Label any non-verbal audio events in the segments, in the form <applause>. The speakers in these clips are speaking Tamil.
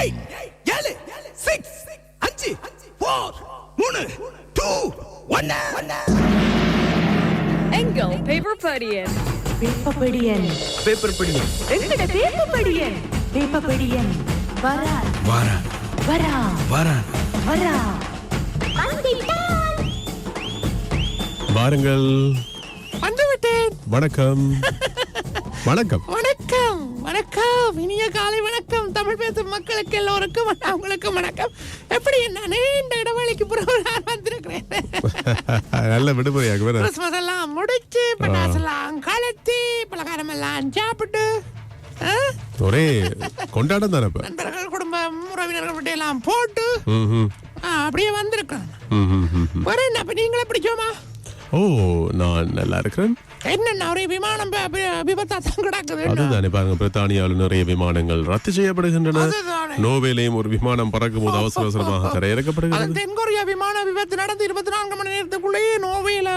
எயிட் ஏழு சிக்ஸ் அஞ்சு ஃபோர் மூணு டூ ஒன்னு எங்கள் பேப்பர் படியன்? பேப்பர் படி எங்கட வேப்பப்படியன் வேப்பப்படியன் வரா. வாரா. வரா. வாரா. வரா. வாருங்கள். வந்துவிட்டேன். வணக்கம். <laughs> வணக்கம். வணக்கம். வணக்கம். இனிய காலை வணக்கம். தமிழ் பேசும் மக்களுக்கு எல்லோருக்கும் உங்களுக்கும் வணக்கம். எப்படி என்ன நீண்ட இடைவெளிக்கு பிறகு நான் வந்திருக்கிறேன்? <laughs> நல்ல விடுமுறையாக கிறிஸ்மஸ் எல்லாம் முடிச்சு பட்டாசு எல்லாம் கலத்தி பலகாரம் எல்லாம் சாப்பிட்டு? ஒரே கொண்டாட்டம் தானே நண்பர்கள் குடும்பம் உறவினர்கள் எல்லாம் போட்டு அப்படியே. வேற என்ன இப்ப நீங்களே பிடிச்சோமா ஓ நான் நல்லா இருக்கிறேன். என்னென்ன ஒரே விமானம் ப- ப- விபத்தா தான் கிடக்குது? அதுதானே பாருங்க பிரித்தானியாவில் நிறைய விமானங்கள் ரத்து செய்யப்படுகின்றன. நோவேலையும் ஒரு விமானம் பறக்கும் போது அவசர அவசரமாக <laughs> அது தரையிறக்கப்படுகிறது தென்கொரியா விமான விபத்து நடந்து இருபத்தி நான்கு மணி நேரத்துக்குள்ளேயே நோவேல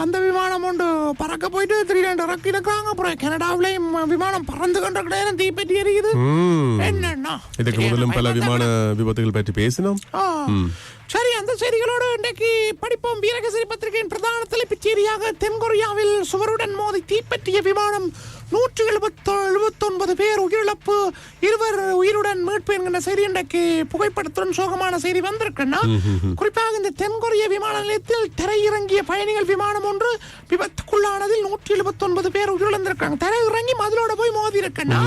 அந்த விமானம் ஒன்று பறக்க போயிட்டு திடீரென்று இறக்கி இருக்கிறாங்க அப்புறம் கனடாவிலேயும் விமானம் பறந்து கொண்ட நேரம் தீப்பெட்டி எரியுது. என்னன்னா இதுக்கு முதலும் பல விமான விபத்துகள் பற்றி பேசினோம். சரி அந்த செய்திகளோடு இன்றைக்கு படிப்போம். வீரகசிரி பத்திரிகையின் பிரதான தலைப்புச் செய்தியாக தென்கொரியாவில் சுவருடன் மோதி தீப்பற்றிய விமானம் நூற்றி எழுபத்தோ எழுபத்தொன்பது பேர் உயிரிழப்பு. இருவர் உயிருடன் மீட்பு என்கிற செய்தி இன்றைக்கு புகைப்படத்துடன் சோகமான செய்தி வந்திருக்குன்னா குறிப்பாக இந்த தென்கொரிய விமான நிலையத்தில் தரையிறங்கிய பயணிகள் விமானம் ஒன்று விபத்துக்குள்ளானதில் நூற்றி எழுபத்தொன்பது பேர் உயிரிழந்திருக்காங்க. தரை இறங்கி மதிலோட போய் மோதி இருக்குன்னா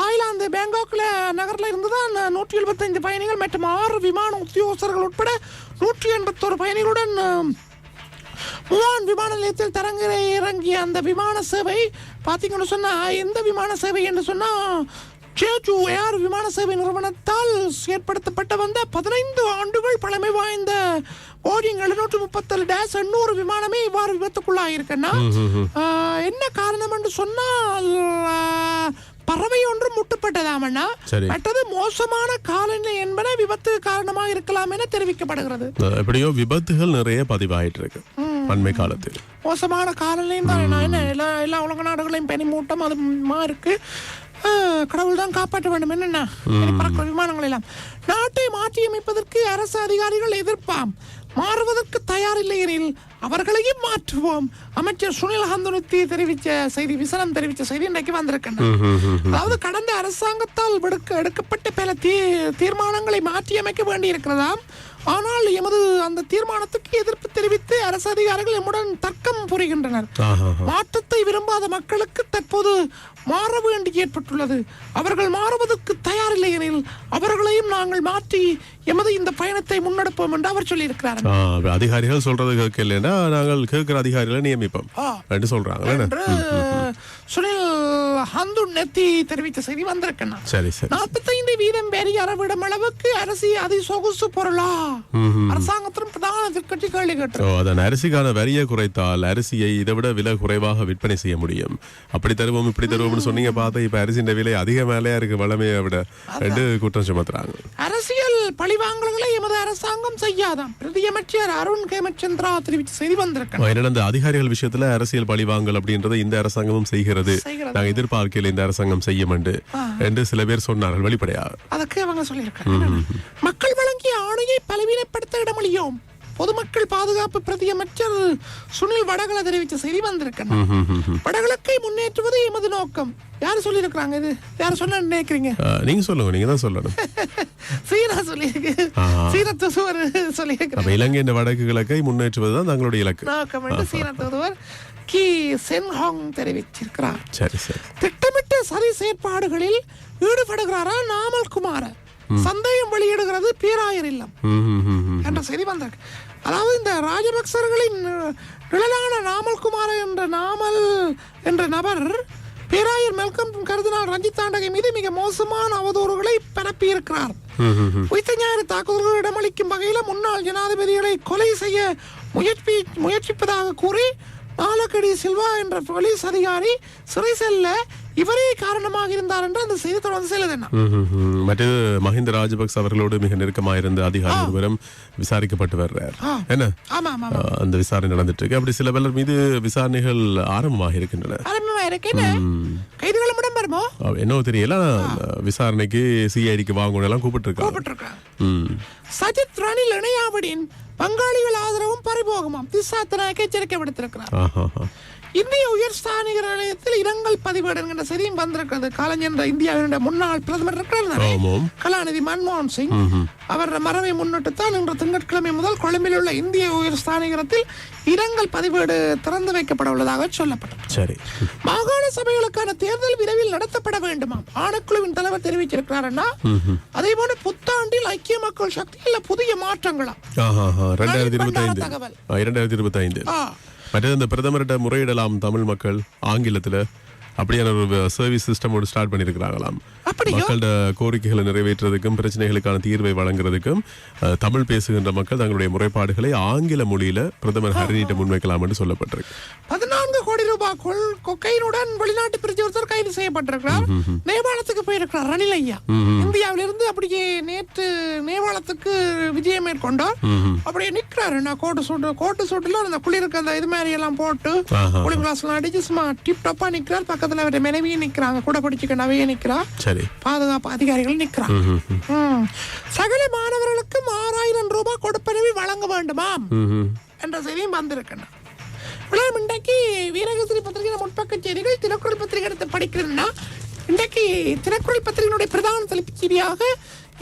தாய்லாந்து பேங்காக்ல நகர்ல இருந்து தான் நூற்றி எழுபத்தைந்து பயணிகள் மற்றும் ஆறு விமான உத்தியோகஸ்தர்கள் உட்பட நூற்றி எண்பத்தோரு பயணிகளுடன் முவான் விமான நிலையத்தில் தரங்கிற இறங்கிய அந்த விமான சேவை பார்த்தீங்கன்னு சொன்னா எந்த விமான சேவை என்று சொன்னா ஜேஜு ஏர் விமான சேவை நிறுவனத்தால் ஏற்படுத்தப்பட்ட வந்த பதினைந்து ஆண்டுகள் பழமை வாய்ந்த போரிங் எழுநூற்று முப்பத்தேழு டேஸ் எண்ணூறு விமானமே இவ்வாறு விபத்துக்குள்ளாயிருக்குன்னா என்ன காரணம் என்று சொன்னால் பறவை ஒன்று முட்டுப்பட்டதாமண்ணா. மற்றது மோசமான காலநிலை என்பன விபத்து காரணமாக இருக்கலாம் என தெரிவிக்கப்படுகிறது. எப்படியோ விபத்துகள் நிறைய பதிவாயிட்டு இருக்கு. அண்மை காலத்தில். மோசமான காலநிலை தான் என்ன எல்லா எல்லா உலக நாடுகளையும் பனிமூட்டம் அது இருக்கு. கடவுள் தான் காப்பாற்ற வேண்டும். என்னென்ன? விமானங்கள் எல்லாம். நாட்டை மாற்றியமைப்பதற்கு அரசு அதிகாரிகள் எதிர்ப்பாம். மாறுவதற்கு தயாரில்லை எனில் அவர்களையும் மாற்றுவோம். அமைச்சர் சுனில் ஹந்துனுத்தி தெரிவித்த செய்தி விசனம் தெரிவித்த செய்தி இன்றைக்கு வந்திருக்கின்றன. அதாவது கடந்த அரசாங்கத்தால் விடுக்க எடுக்கப்பட்ட பல தீ தீர்மானங்களை மாற்றியமைக்க வேண்டியிருக்கிறதாம் ஆனால் எமது அந்த தீர்மானத்துக்கு எதிர்ப்பு தெரிவித்து அரசு அதிகாரிகள் எம்முடன் தர்க்கம் புரிகின்றனர். மாற்றத்தை விரும்பாத மக்களுக்கு தற்போது மாற வேண்டி ஏற்பட்டுள்ளது. அவர்கள் மாறுவதற்கு தயாரில்லை எனில் அவர்களையும் நாங்கள் மாற்றி எமது இந்த பயணத்தை முன்னெடுப்போம் என்று அவர் சொல்லியிருக்கிறார். அதிகாரிகள் சொல்றது கேட்கலன்னா நாங்கள் கேட்கிற அதிகாரிகளை நியமிப்போம். என்று சொல்றாங்க என்று சுனில் ஹந்து நெத்தி தெரிவித்த செய்தி வந்திருக்கேன் சரி சரி. நாற்பத்தைந்து வீதம் வரி அறவிடும் அளவுக்கு அரிசி அதி சொகுசு பொருளா அரசாங்கத்தின் பிரதான எதிர்க்கட்சி கேள்வி கேட்டு அதன் அரிசிக்கான வரியை குறைத்தால் அரிசியை இதை விட விலை குறைவாக விற்பனை செய்ய முடியும். அப்படி தருவோம் இப்படி தருவோம்னு சொன்னீங்க பார்த்தா இப்ப அரிசியின் விலை அதிக மேலேயா இருக்கு வளமையை விட ரெண்டு குற்றம் சுமத்துறாங்க. அரசியல் பழிவாங்கல்களை எமது அரசாங்கம் செய்யாதாம் பிரதியமைச்சர் அருண் ஹேமச்சந்திரா தெரிவித்த செய்தி வந்திருக்க என்னடா இந்த அதிகாரிகள் விஷயத்துல அரசியல் பழிவாங்கல் அப்படின்றத இந்த அரசாங்கமும் செய்கிறது. நாங்க எதிர்பார்க்கல இந்த அரசாங்கம் செய்யும் என்று என்று சில பேர் சொன்னார்கள் வெளிப்படையாக. அதுக்கு அவங்க சொல்லியிருக்காங்க. மக்கள் வழங்கிய ஆணையை பலவீனப்படுத்த இடமளியோம். பொதுமக்கள் பாதுகாப்பு பிரதியமைச்சர் சுனில் வடகல தெரிவித்த செய்தி வந்திருக்கேன் வடகிழக்கை முன்னேற்றுவது எமது நோக்கம். யார் சொல்லியிருக்கிறாங்க இது? யார் சொன்ன நினைக்கிறீங்க? நீங்க சொல்லுங்க நீங்க தான் சொல்லணும். <laughs> சீனா சொல்லியிருக்கு. சீன தூதுவர் சொல்லியிருக்கிறார். அப்ப இலங்கையின் வடக்கு கிழக்கை முன்னேற்றுவதுதான் தங்களுடைய இலக்கு. நோக்கம் என்று சீன தூதுவர் கி. சென்ஹாங் தெரிவிச்சிருக்கிறார் சரி சரி. திட்டமிட்ட சரி செயற்பாடுகளில் ஈடுபடுகிறாரா நாமல் குமார? சந்தேகம் வெளியிடுகிறது பேராயர் இல்லம். செய்தி வந்திருக்கு அதாவது இந்த ராஜபக்சர்களின் நிழலான நாமல் குமார என்ற நாமல் என்ற நபர் பேராயர் மெல்கம் கருதினால் ரஞ்சித் தாண்டகை மீது மிக மோசமான அவதூறுகளை பரப்பியிருக்கிறார். உயிர்த்த ஞாயிறு தாக்குதல்கள் இடமளிக்கும் வகையில் முன்னாள் ஜனாதிபதிகளை கொலை செய்ய முயற்சி முயற்சிப்பதாக கூறி நாலக்கடி சில்வா என்ற போலீஸ் அதிகாரி சிறை செல்ல இவரே காரணமாக இருந்தார் என்று அந்த செய்தி தொடர்ந்து செல்லுது. மற்றது மஹிந்த ராஜபக்ச அவர்களோடு மிக நெருக்கமாயிருந்த அதிகாரி ஒருவரும் விசாரிக்கப்பட்டு வர்றார். என்ன? அந்த விசாரணை நடந்துட்டு இருக்கு அப்படி சில பலர் மீது விசாரணைகள் ஆரம்பமாக இருக்கின்றன கைதுகளும் இடம் வருமோ? என்னவோ தெரியல. விசாரணைக்கு சிஐடிக்கு வாங்கணும் எல்லாம் கூப்பிட்டு இருக்காங்க. சஜித் ரணில் இணையாவிடின் பங்காளிகள் ஆதரவும் பறிபோகமாம். திசாத்தனாக எச்சரிக்கை விடுத்திருக்கிறார். இந்திய உயர் ஸ்தானிகர் நிலையத்தில் இரங்கல் பதிவேடு என்கிற செய்தியும் வந்திருக்கிறது. கலைஞர் இந்தியாவினுடைய முன்னாள் பிரதமர் இருக்கிறார் கலாநிதி மன்மோகன் சிங். அவர் மறைவை முன்னிட்டு தான் இன்று திங்கட்கிழமை முதல் கொழும்பில் உள்ள இந்திய உயர் ஸ்தானிகரத்தில் இரங்கல் பதிவேடு திறந்து வைக்கப்பட உள்ளதாக சொல்லப்பட்டது சரி. மாகாண சபைகளுக்கான தேர்தல் விரைவில் நடத்தப்பட வேண்டுமாம். ஆணைக்குழுவின் தலைவர் தெரிவிச்சிருக்கிறாருன்னா அதே போல புத்தாண்டில் ஐக்கிய மக்கள் சக்தியில் புதிய ஐந்து தகவல். இரண்டாயிரத்தி இருபத்தி ஐந்து மற்றது இந்த பிரதமர்கிட்ட முறையிடலாம் தமிழ் மக்கள் ஆங்கிலத்துல அப்படியான ஒரு சர்வீஸ் சிஸ்டம் ஒரு ஸ்டார்ட் பண்ணியிருக்கிறாங்களாம்? மக்களோட கோரிக்கைகளை நிறைவேற்றுறதுக்கும் பிரச்சனைகளுக்கான தீர்வை வழங்குறதுக்கும் தமிழ் பேசுகின்ற மக்கள் தங்களுடைய முறைப்பாடுகளை ஆங்கில மொழியில பிரதமர் ஹரினிட்ட முன்வைக்கலாம் என்று சொல்லப்பட்டிருக்கு பதினான்கு கோடி ரூபாய் கொள் கொக்கைனுடன் வெளிநாட்டு பிரிச்சு ஒருத்தர் கைது செய்யப்பட்டிருக்கிறார். நேபாளத்துக்கு போயிருக்கிறார் ரணில் ஐயா. இந்தியாவிலிருந்து அப்படியே நேற்று நேபாளத்துக்கு விஜயம் மேற்கொண்டார். அப்படியே நிக்கிறாரு. நான் கோட்டு சூட்டு கோட்டு சூட்டுல அந்த குளிருக்கு அந்த இது மாதிரி எல்லாம் போட்டு. குளிர் கிளாஸ் எல்லாம் அடிச்சு சும்மா டிப் டப்பா நிக்கிறார். பக்கத்துல அவருடைய மனைவியும் நிக்கிறாங்க. கூட படிச்சுக்க நவையே நிக்கிறா சரி. பாதுகாப்பு அதிகாரிகள் நிக்கிறாங்க. சகல மாணவர்களுக்கும் ஆறாயிரம் ரூபாய் கொடுப்பனவி வழங்க வேண்டுமாம். என்ற செய்தியும் வந்திருக்கணும் விழாம் இன்றைக்கு வீரகேசரி பத்திரிகை முற்பக்க செய்திகள் தினக்குரல் பத்திரிகை எடுத்து படிக்கிறேன்னா இன்றைக்கு தினக்குரல் பத்திரிகையினுடைய பிரதான தலைப்புச் செய்தியாக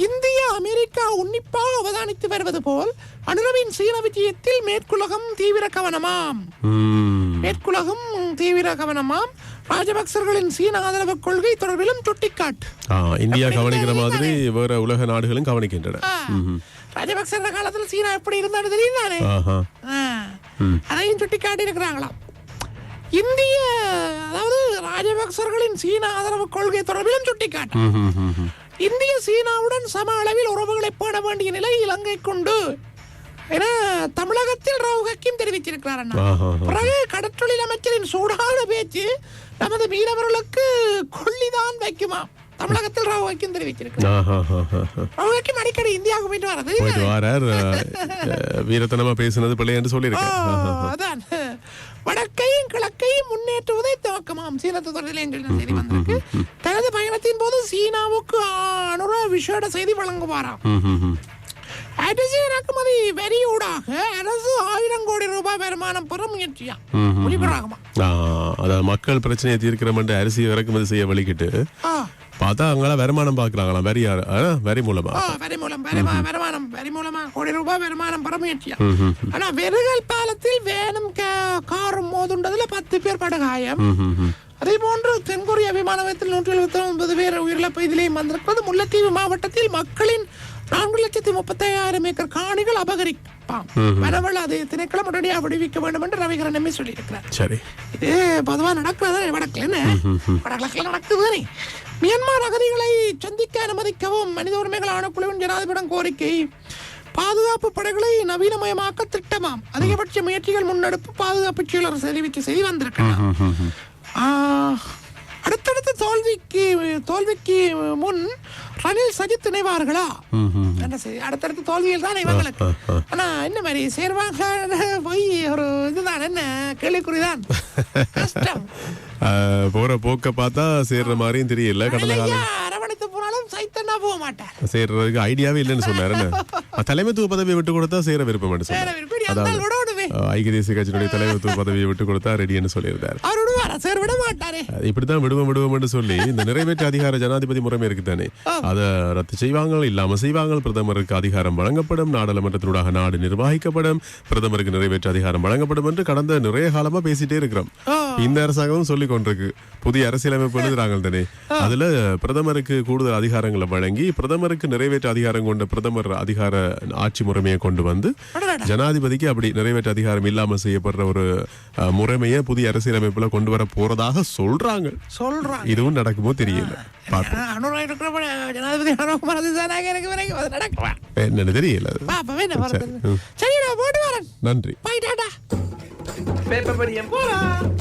இந்தியா அமெரிக்கா உன்னிப்பாக அவதானித்து வருவது போல் அனுரவின் சீன விஜயத்தில் மேற்குலகம் தீவிர கவனமாம். மேற்குலகம் தீவிர கவனமாம். ராஜபக்சர்களின் சீன ஆதரவு கொள்கை தொடர்பிலும் சுட்டிக்காட்டு. இந்தியா கவனிக்கிற மாதிரி வேற உலக நாடுகளும் கவனிக்கின்றன. ஆ, ராஜபக்சர் காலத்துல சீனா எப்படி இருந்தான்னு தெரியும் தானே ஆஹா. ஆ, அதையும் சுட்டி காட்டி இருக்கிறாங்களாம் இந்திய அதாவது ராஜபக்சர்களின் சீன ஆதரவு கொள்கை தொடர்பிலும் சுட்டிக்காட்டு. ம்ஹும், ம்ஹும். இந்திய சீனாவுடன் சம அளவில் உறவுகளை பேண வேண்டிய நிலை இலங்கை கொண்டு என தமிழகத்தில் ராவ் ஹக்கீம் ஆஹா. பிறகு கடற்றொழில் அமைச்சரின் சூடான பேச்சு நமது மீனவர்களுக்கு கொள்ளிதான் வைக்குமா தமிழகத்தில் ராவ் ஹக்கீம் தெரிவிச்சிருக்கிறார் அடிக்கடி இந்தியாவுக்கு போயிட்டு வரது. போயிட்டு வாரார். <laughs> வீரத்தனமா பேசுனது பிள்ளை என்று சொல்லியிருக்கேன் அதான். வடக்கையும் கிழக்கையும் முன்னேற்றுவதை துவக்கமாம். சீனத்து தொடரில் செய்தி வந்திருக்கு. தனது பயணத்தின் போது சீனாவுக்கு அனுர விஷேட செய்தி வழங்குவாராம். அரிசி இறக்குமதி வரியூடாக அரசு ஆயிரம் கோடி ரூபாய் வருமானம் பெற முயற்சியா ஆ, அதாவது மக்கள் பிரச்சனையை தீர்க்கிற அரிசி இறக்குமதி செய்ய வலிக்கிட்டு பார்த்தா அவங்களாம் வருமானம் பாக்குறாங்களாம் வரி வரி மூலமா. வரி மூலம் வருமா- வருமானம் வரி மூலமா கோடி ரூபாய் வருமானம் பெற முயற்சியா ஆனா வெறுகல் பாலத்தில் வேணும் காரும் மோதுண்டதுல பத்து பேர் படுகாயம். அதே போன்று தென்கொரிய விமான நூற்றி எழுபத்தி ஒன்பது பேர் உயிரிழப்பு. இதிலேயும் வந்திருக்கிறது முல்லைத்தீவு மாவட்டத்தில் மக்களின் நான்கு லட்சத்தி முப்பத்தி ஐயாயிரம் ஏக்கர் காணிகள் அபகரிப்பாம். வனவள அது திணைக்களம் உடனடியாக விடுவிக்க வேண்டும் என்று ரவிகரன் எம்ஏ சொல்லியிருக்கிறார். சரி. இது பொதுவா நடக்கிறதா வடக்குல என்ன வடகிழக்குல நடக்குதுதானே மியான்மர் அகதிகளை சந்திக்க அனுமதிக்கவும் மனித உரிமைகள் ஆணைக்குழுவின் ஜனாதிபதியிடம் கோரிக்கை. பாதுகாப்பு படைகளை நவீனமயமாக்க திட்டமாம். அதிகபட்ச முயற்சிகள் முன்னெடுப்பு பாதுகாப்பு செயலர் தெரிவித்த செய்தி வந்திருக்கலாம் அடுத்தடுத்த தோல்விக்கு தோல்விக்கு முன் ரணில் சஜித் இணைவார்களா? என்ன அடுத்தடுத்த தோல்வியில் தான் இவங்களுக்கு. ஆனா என்ன மாதிரி சேர்வாங்க போய் ஒரு இதுதான் என்ன கேள்விக்குறிதான்? கஷ்டம். போற போக்க பார்த்தா சேர்ற மாதிரியும் தெரியல கடந்த காலம். அரவணைத்து போனாலும் சைத்தன்னா போக மாட்டார். சேர்றதுக்கு ஐடியாவே இல்லைன்னு சொன்னாரு? <laughs> தலைமைத்துவ பதவியை விட்டு கொடுத்தா சேர விருப்பம் ஆ, ஐக்கிய தேசிய கட்சியினுடைய தலைமைத்துவ பதவியை விட்டு கொடுத்தா ரெடின்னு சொல்லியிருந்தார். அவர் அது இப்படித்தான் விடுவோம் விடுவோம்னு சொல்லி இந்த நிறைவேற்று அதிகார ஜனாதிபதி முறைமை இருக்குதானே? அதை ரத்து செய்வாங்க இல்லாம செய்வாங்க பிரதமருக்கு அதிகாரம் வழங்கப்படும் நாடாளுமன்றத்தினூடாக நாடு நிர்வகிக்கப்படும் பிரதமருக்கு நிறைவேற்று அதிகாரம் வழங்கப்படும் என்று கடந்த நிறைய காலமா பேசிட்டே இருக்கிறோம். இந்த அரசாங்கமும் சொல்லி கொண்டிருக்கு. புதிய அரசியலமைப்பு எழுதுறாங்க தானே? அதுல பிரதமருக்கு கூடுதல் அதிகாரங்களை வழங்கி பிரதமருக்கு நிறைவேற்று அதிகாரம் கொண்ட பிரதமர் அதிகார ஆட்சி முறைமையை கொண்டு வந்து ஜனாதிபதிக்கு அப்படி நிறைவேற்று அதிகாரம் இல்லாம செய்யப்படுற ஒரு முறைமையை புதிய அரசியலமைப்புல கொண்டு வர போறதாக சொல்றாங்க. சொல்றான் இதுவும் நடக்குமோ தெரியல. என்னன்னு தெரியல நன்றி. பை டாடா. பேப்பர் படியம். போலாம்